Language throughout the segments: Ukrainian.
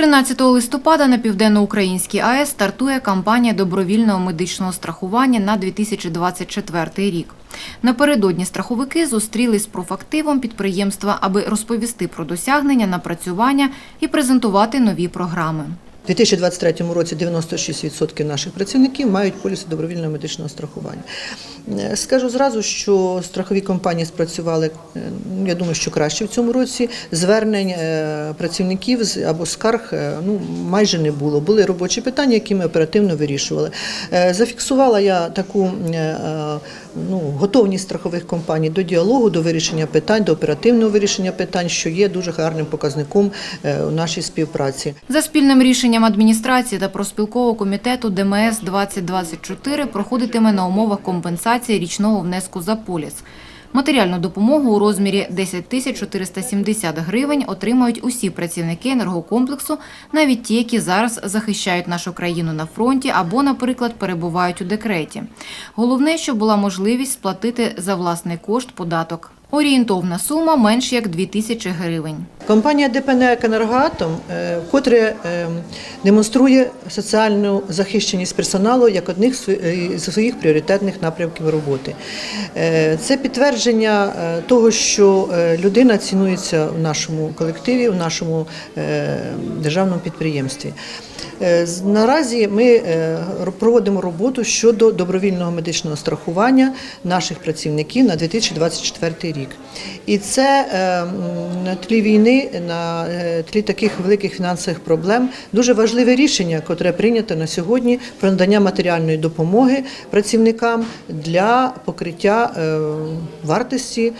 13 листопада на південноукраїнській АЕС стартує кампанія добровільного медичного страхування на 2024 рік. Напередодні страховики зустрілись з профактивом підприємства, аби розповісти про досягнення, напрацювання і презентувати нові програми. У 2023 році 96% наших працівників мають поліси добровільного медичного страхування. Е, Скажу зразу, що страхові компанії спрацювали, е, я думаю, що краще в цьому році. Звернень е, працівників або скарг ну, майже не було. Були робочі питання, які ми оперативно вирішували. Зафіксувала я таку ну, готовність страхових компаній до діалогу, до вирішення питань, до оперативного вирішення питань, що є дуже гарним показником е, у нашій співпраці. За спільним рішенням адміністрації та проспілкового комітету ДМС 2024 проходитиме на умовах компенсації річного внеску за поліс. Матеріальну допомогу у розмірі 10 тисяч 470 гривень отримають усі працівники енергокомплексу, навіть ті, які зараз захищають нашу країну на фронті або, наприклад, перебувають у декреті. Головне, щоб була можливість сплатити за власний кошт податок. Орієнтовна сума менш як 2 тисячі гривень. Компанія ДПН «Енергоатом» е, вкотре е, демонструє соціальну захищеність персоналу як одних з своїх пріоритетних напрямків роботи. Е, Це підтвердження е, того, що е, людина цінується в нашому колективі, в нашому е, державному підприємстві. Е, Наразі ми е, проводимо роботу щодо добровільного медичного страхування наших працівників на 2024 рік. І це е, на тлі війни, на е, тлі таких великих фінансових проблем дуже важливе рішення, котре прийнято на сьогодні про надання матеріальної допомоги працівникам для покриття е, вартості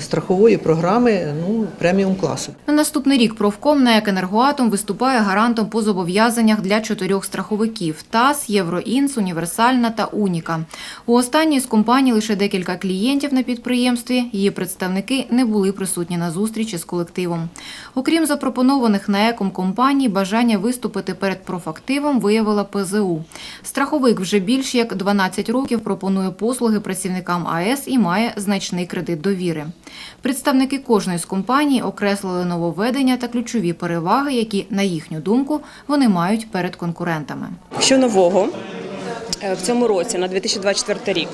страхової програми ну, преміум класу. На наступний рік профком на «Енергоатом» виступає гарантом по зобов'язаннях для чотирьох страховиків – ТАС, Євроінс, Універсальна та Уніка. У останній з компаній лише декілька клієнтів на підприємстві. Її представники не були присутні на зустрічі з колективом. Окрім запропонованих на еком компаній, бажання виступити перед профактивом виявила ПЗУ. Страховик вже більш як 12 років пропонує послуги працівникам АЕС і має значний кредит довіри. Представники кожної з компаній окреслили нововведення та ключові переваги, які, на їхню думку, вони мають перед конкурентами. Що нового в цьому році, на 2024 рік?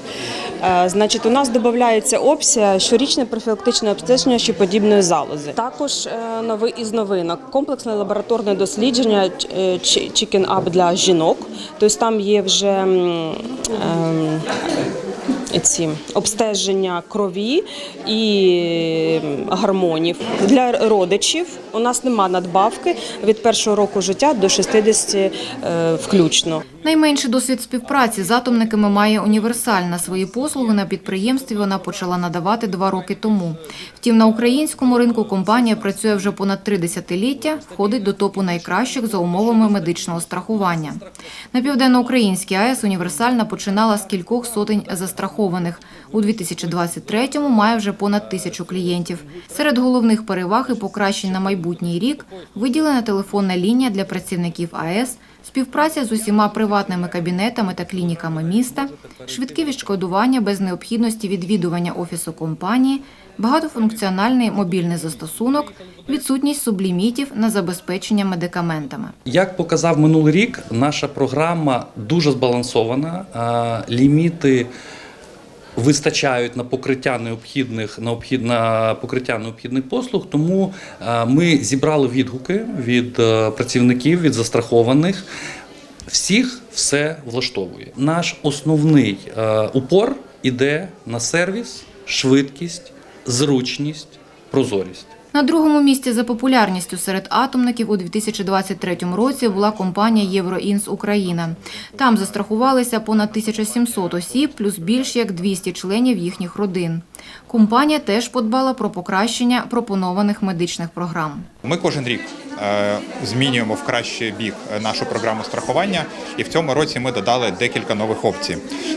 Е, Значить, у нас додається опція щорічне профілактичне обстеження щеподібної залози. Також е, новий із новинок комплексне лабораторне дослідження е, Chicken Up для жінок. Тобто там є вже ем, ці обстеження крові і гормонів для родичів. У нас нема надбавки від першого року життя до 60 е, включно. Найменший досвід співпраці з атомниками має універсальна. Свої послуги на підприємстві вона почала надавати два роки тому. Втім, на українському ринку компанія працює вже понад три десятиліття, входить до топу найкращих за умовами медичного страхування. На південноукраїнській АЕС універсальна починала з кількох сотень застрахованих. У 2023-му має вже понад тисячу клієнтів. Серед головних переваг і покращень на майбутній рік виділена телефонна лінія для працівників АЕС, співпраця з усіма приватними кабінетами та клініками міста, швидке відшкодування без необхідності відвідування офісу компанії, багатофункціональний мобільний застосунок, відсутність сублімітів на забезпечення медикаментами. Як показав минулий рік, наша програма дуже збалансована. Ліміти вистачають на покриття необхідних необхід, на покриття необхідних послуг. Тому ми зібрали відгуки від е, працівників, від застрахованих. Всіх все влаштовує. Наш основний е, упор іде на сервіс, швидкість, зручність, прозорість. На другому місці за популярністю серед атомників у 2023 році була компанія Євроінс Україна. Там застрахувалися понад 1700 осіб, плюс більш як 200 членів їхніх родин. Компанія теж подбала про покращення пропонованих медичних програм. Ми кожен рік е, змінюємо в кращий бік нашу програму страхування, і в цьому році ми додали декілька нових опцій.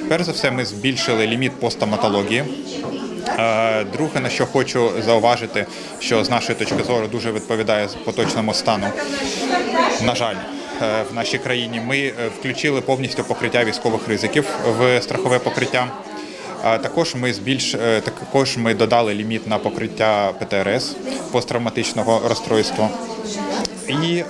Перш за все, ми збільшили ліміт по стоматології. Е, Друге, на що хочу зауважити, що з нашої точки зору дуже відповідає поточному стану. На жаль, е, в нашій країні ми е, включили повністю покриття військових ризиків в страхове покриття. Також ми збільш також ми додали ліміт на покриття ПТРС посттравматичного розстройства. І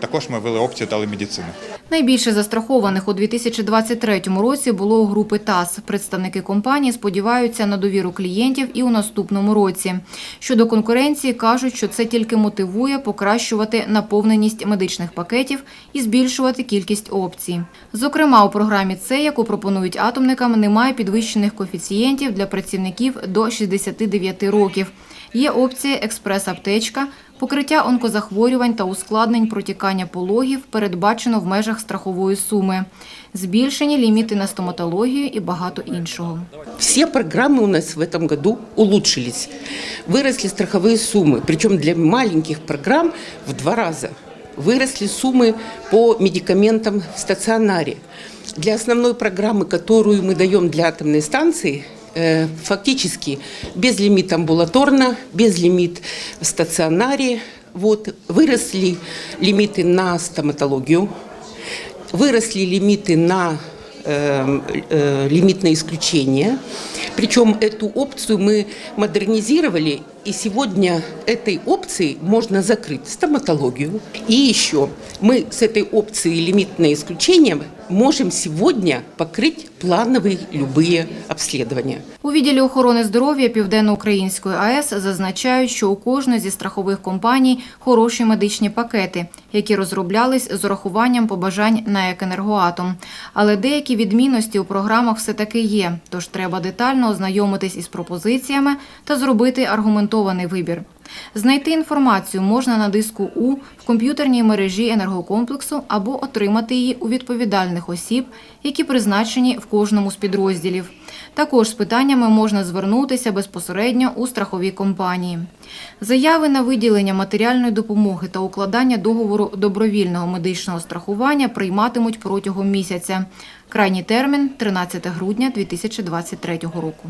також ми ввели опцію дали телемедицини. Найбільше застрахованих у 2023 році було у групи ТАС. Представники компанії сподіваються на довіру клієнтів і у наступному році. Щодо конкуренції, кажуть, що це тільки мотивує покращувати наповненість медичних пакетів і збільшувати кількість опцій. Зокрема, у програмі «Це», яку пропонують атомникам, немає підвищених коефіцієнтів для працівників до 69 років. Є опція експрес-аптечка, покриття онкозахворювань та ускладнень протікання пологів передбачено в межах страхової суми, збільшені ліміти на стоматологію і багато іншого. Все программы у нас в этом году улучшились. Выросли страховые суммы, причем для маленьких программ в два раза. Выросли суммы по медикаментам в стационаре. Для основной программы, которую мы даем для атомной станции, э, Фактически без лимит амбулаторно, без лимит в стационаре. Вот, выросли лимиты на стоматологию, выросли лимиты на э, э, лимитное исключение. Причем эту опцию мы модернизировали, и сегодня этой опцией можно закрыть стоматологию. И еще мы с этой опцией лимитное исключение можем сегодня покрыть плановые любые обследования. У відділі охорони здоров'я Південноукраїнської АЕС зазначають, що у кожної зі страхових компаній хороші медичні пакети, які розроблялись з урахуванням побажань на «Екенергоатом». Але деякі відмінності у програмах все-таки є, тож треба детально ознайомитись із пропозиціями та зробити аргументований вибір. Знайти інформацію можна на диску У в комп'ютерній мережі енергокомплексу або отримати її у відповідальних осіб, які призначені в кожному з підрозділів. Також з питаннями можна звернутися безпосередньо у страхові компанії. Заяви на виділення матеріальної допомоги та укладання договору добровільного медичного страхування прийматимуть протягом місяця. Крайній термін 13 грудня 2023 року.